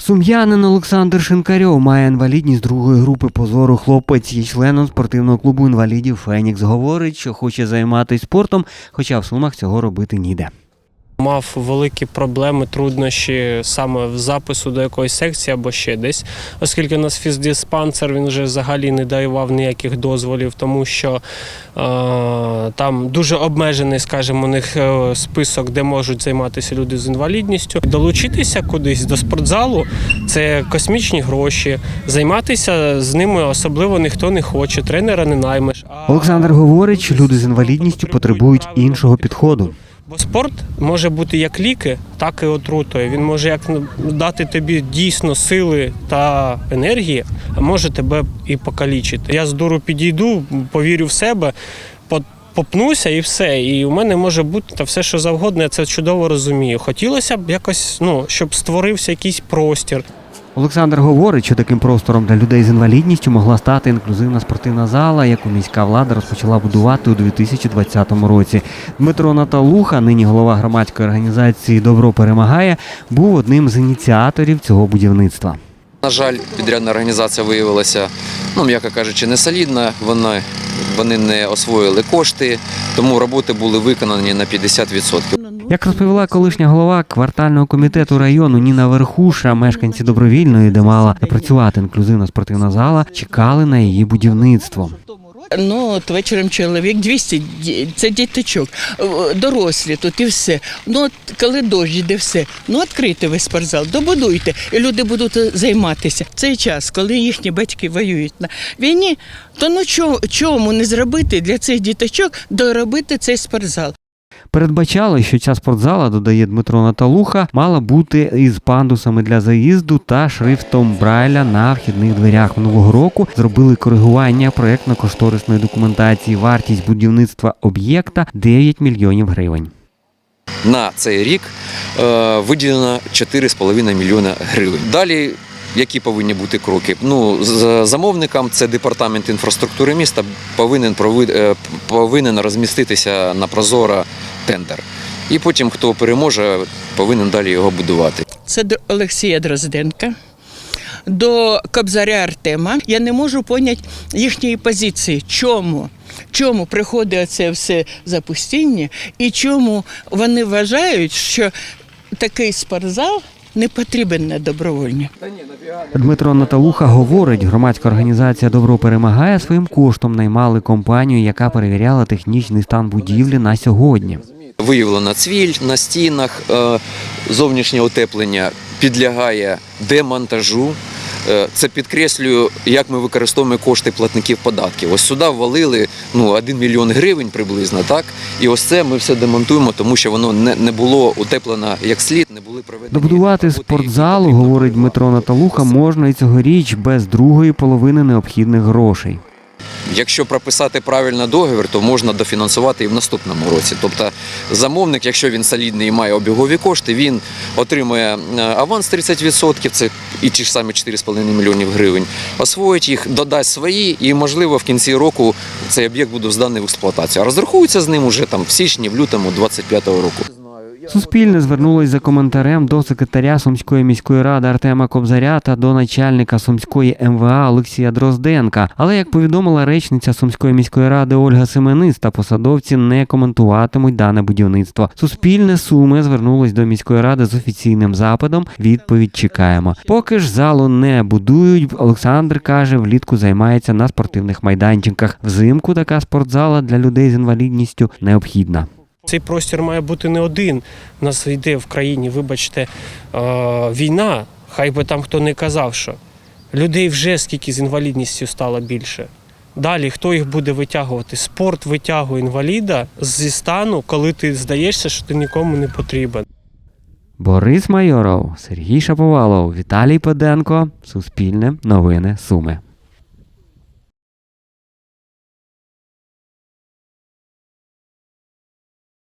Сум'янин Олександр Шинкарьов має інвалідність другої групи позору. Хлопець є членом спортивного клубу інвалідів Фенікс. Говорить, що хоче займатися спортом, хоча в сумах цього робити ніде. Мав великі проблеми, труднощі саме в запису до якоїсь секції або ще десь, оскільки у нас фіздиспансер він вже взагалі не давав ніяких дозволів, тому що е, там дуже обмежений, скажімо, у них е, список, де можуть займатися люди з інвалідністю. Долучитися кудись до спортзалу це космічні гроші. Займатися з ними особливо ніхто не хоче, тренера не наймеш. Олександр говорить, що люди з інвалідністю потребують іншого підходу. Бо спорт може бути як ліки, так і отрутою. Він може як дати тобі дійсно сили та енергії, а може тебе і покалічити. Я з дуру підійду, повірю в себе, попнуся і все. І у мене може бути та все, що завгодно, я це чудово розумію. Хотілося б якось, ну, щоб створився якийсь простір. Олександр говорить, що таким простором для людей з інвалідністю могла стати інклюзивна спортивна зала, яку міська влада розпочала будувати у 2020 році. Дмитро Наталуха, нині голова громадської організації Добро перемагає, був одним з ініціаторів цього будівництва. На жаль, підрядна організація виявилася, ну м'яко кажучи, не солідна. Вони, вони не освоїли кошти, тому роботи були виконані на 50%. Як розповіла колишня голова квартального комітету району Ніна Верхуша, мешканці добровільної, де мала працювати інклюзивна спортивна зала, чекали на її будівництво. Ну, от вечором чоловік 200, це діточок, дорослі тут і все. Ну, от коли дощ іде все, ну відкрийте ви спортзал, добудуйте, і люди будуть займатися. Цей час, коли їхні батьки воюють на війні, то ну чому, чому не зробити для цих діточок доробити цей спортзал? Передбачали, що ця спортзала, додає Дмитро Наталуха, мала бути із пандусами для заїзду та шрифтом Брайля на вхідних дверях. Минулого року зробили коригування проєктно-кошторисної документації. Вартість будівництва об'єкта 9 мільйонів гривень. На цей рік е, виділено 4,5 мільйона гривень. Далі. Які повинні бути кроки? Ну, з- замовникам це департамент інфраструктури міста повинен е, повинен розміститися на прозоро тендер. І потім, хто переможе, повинен далі його будувати. Це до Олексія Дрозденка. До Кобзаря Артема я не можу поняти їхньої позиції. Чому? Чому приходить це все запустіння і чому вони вважають, що такий спортзал не потрібен на добровольні? Дмитро Наталуха говорить, громадська організація Добро перемагає своїм коштом наймали компанію, яка перевіряла технічний стан будівлі на сьогодні. Виявлено цвіль на стінах, е, зовнішнє утеплення підлягає демонтажу. Е, Це підкреслюю, як ми використовуємо кошти платників податків. Ось сюди ввалили ну, 1 мільйон гривень приблизно, так? І ось це ми все демонтуємо, тому що воно не, було утеплено як слід. Добудувати спортзалу, говорить. Дмитро Наталуха, можна і цьогоріч без другої половини необхідних грошей. Якщо прописати правильно договір, то можна дофінансувати і в наступному році. Тобто замовник, якщо він солідний і має обігові кошти, він отримує е, аванс 30%, це і ті ж самі 4,5 мільйонів гривень, освоїть їх, додасть свої, і можливо в кінці року цей об'єкт буде зданий в експлуатацію. А розрахується з ним уже там в січні, в лютому 25-го року. Суспільне звернулось за коментарем до секретаря Сумської міської ради Артема Кобзаря та до начальника Сумської МВА Олексія Дрозденка. Але як повідомила речниця Сумської міської ради Ольга Семениста, посадовці не коментуватимуть дане будівництво. Суспільне суми звернулось до міської ради з офіційним запитом. Відповідь чекаємо. Поки ж залу не будують. Олександр каже, влітку займається на спортивних майданчиках. Взимку така спортзала для людей з інвалідністю необхідна. Цей простір має бути не один. У нас йде в країні, вибачте, е, війна. Хай би там хто не казав, що людей вже скільки з інвалідністю стало більше. Далі хто їх буде витягувати? Спорт витягує інваліда зі стану, коли ти здаєшся, що ти нікому не потрібен. Борис Майоров, Сергій Шаповалов, Віталій Педенко. Суспільне новини Суми.